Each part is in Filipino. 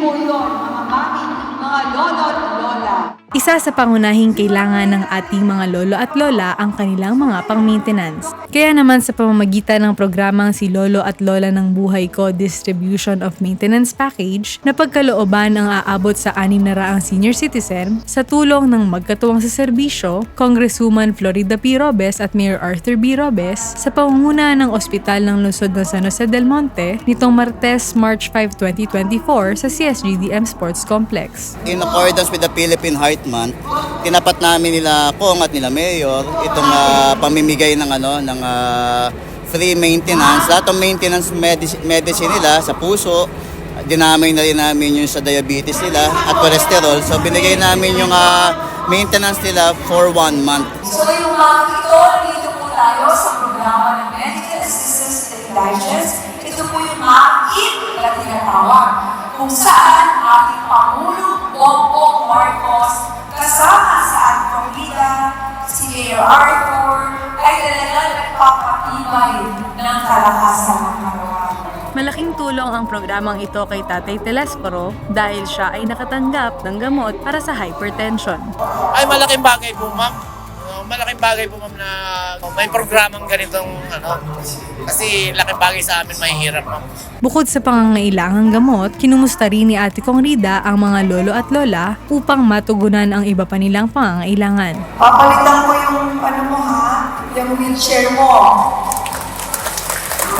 po yun, mga mami, mga lolo at lola. Isa sa pangunahing kailangan ng ating mga lolo at lola ang kanilang mga pang-maintenance. Kaya naman sa pamamagitan ng programang si Lolo at Lola ng Buhay Ko Distribution of Maintenance Package na pagkalooban ang aabot sa 600 senior citizen sa tulong ng magkatuwang sa serbisyo, Congresswoman Florida P. Robes at Mayor Arthur B. Robes sa pangunguna ng Ospital ng Lungsod ng San Jose del Monte nitong Martes, March 5, 2024 sa CSGDM Sports Complex. In accordance with the Philippine Heart Month, tinapat namin nila Kong at nila Mayor itong ah, pamimigay ng ano ng ah, free maintenance. Lahat ng maintenance medic- medicine nila sa puso, dinamay na rin namin yung sa diabetes nila at cholesterol. So binigay namin yung ah, maintenance nila for one month. So yung mga ito, dito po tayo sa programa ng Medical Assistance Technologies. Ito po yung MAPIT na tinatawag. Kung saan Arthur, ay talagang nagpapatibay ng kalakasan ng. Malaking tulong ang programang ito kay Tatay Telesforo dahil siya ay nakatanggap ng gamot para sa hypertension. Ay, malaking bagay po, ma'am. Malaking bagay po, ma'am, na may programang ganitong, ano, kasi laking bagay sa amin, mahihirap, ma'am. Bukod sa pangangailangang gamot, kinumusta rin ni Ate Kong Rida ang mga lolo at lola upang matugunan ang iba pa nilang pangangailangan. Papalitan mo yung ano mo ha, yung wheelchair mo.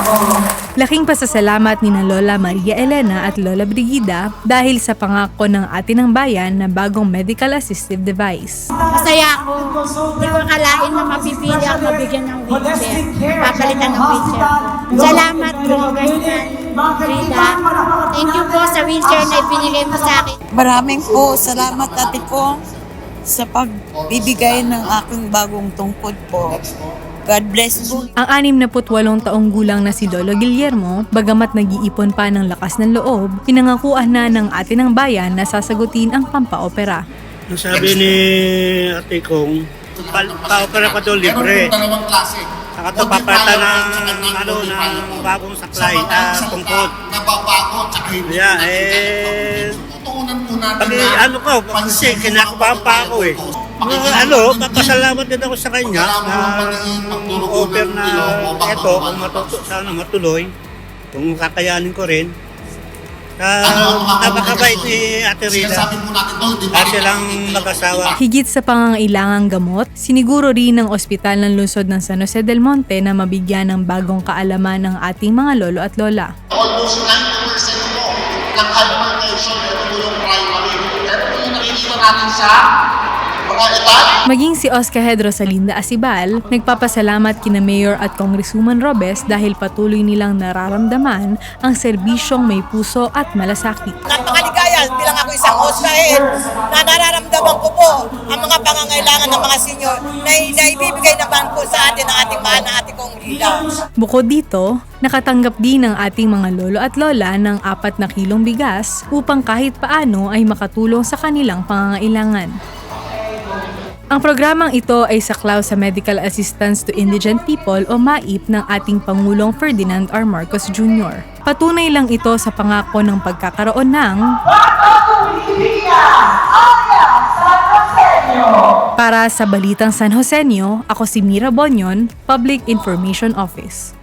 Oo. Laking pasasalamat ni na Lola Maria Elena at Lola Brigida dahil sa pangako ng atin ng bayan na bagong medical assistive device. Masaya ako. Hindi ko akalain na mapipili ako mabigyan ng wheelchair. Papalitan ng wheelchair. Salamat, Congressman Frida. Thank you po sa wheelchair na ibinigay mo sa akin. Maraming po salamat ate ko sa pagbibigay ng aking bagong tungkod po. God bless po. Ang 68 taong gulang na si Lolo Guillermo, bagamat nag-iipon pa ng lakas ng loob, pinangakuan na ng atin ng bayan na sasagutin ang pampaopera. Ang sabi ni ate kong, pa- pa-opera pa daw libre. Saka to papata ng ano ng bagong saklay, ah, tungkod. Kaya eh, pag na ano ko, kasi kinakabahan pa ako eh. Ano, papasalamat din ako sa kanya na offer na eto, kung matuto, sana matuloy, kung kakayanin ko rin. Uh, napakabait ni Ate Rita. Sinasabi po natin doon, di ba? At silang mag-asawa. Higit sa pangangailangang gamot, siniguro rin ng ospital ng lungsod ng San Jose del Monte na mabigyan ng bagong kaalaman ng ating mga lolo at lola. Almost 90% po ng ito po yung primary. Ito po yung nakikita natin sa. Maging si Oscar Hedro Salinda Asibal, nagpapasalamat kina Mayor at Congresswoman Robes dahil patuloy nilang nararamdaman ang serbisyong may puso at malasakit. Napakaligaya bilang ako isang hostahin na nararamdaman ko po ang mga pangangailangan ng mga senior na, na ibibigay naman po sa atin ng ating mahal na ate kong Rita. Bukod dito, nakatanggap din ng ating mga lolo at lola ng apat na kilong bigas upang kahit paano ay makatulong sa kanilang pangangailangan. Ang programang ito ay saklaw sa Medical Assistance to Indigent People o MAIP ng ating Pangulong Ferdinand R. Marcos Jr. Patunay lang ito sa pangako ng pagkakaroon ng Para sa Balitang San Joseño, ako si Mira Bonyon, Public Information Office.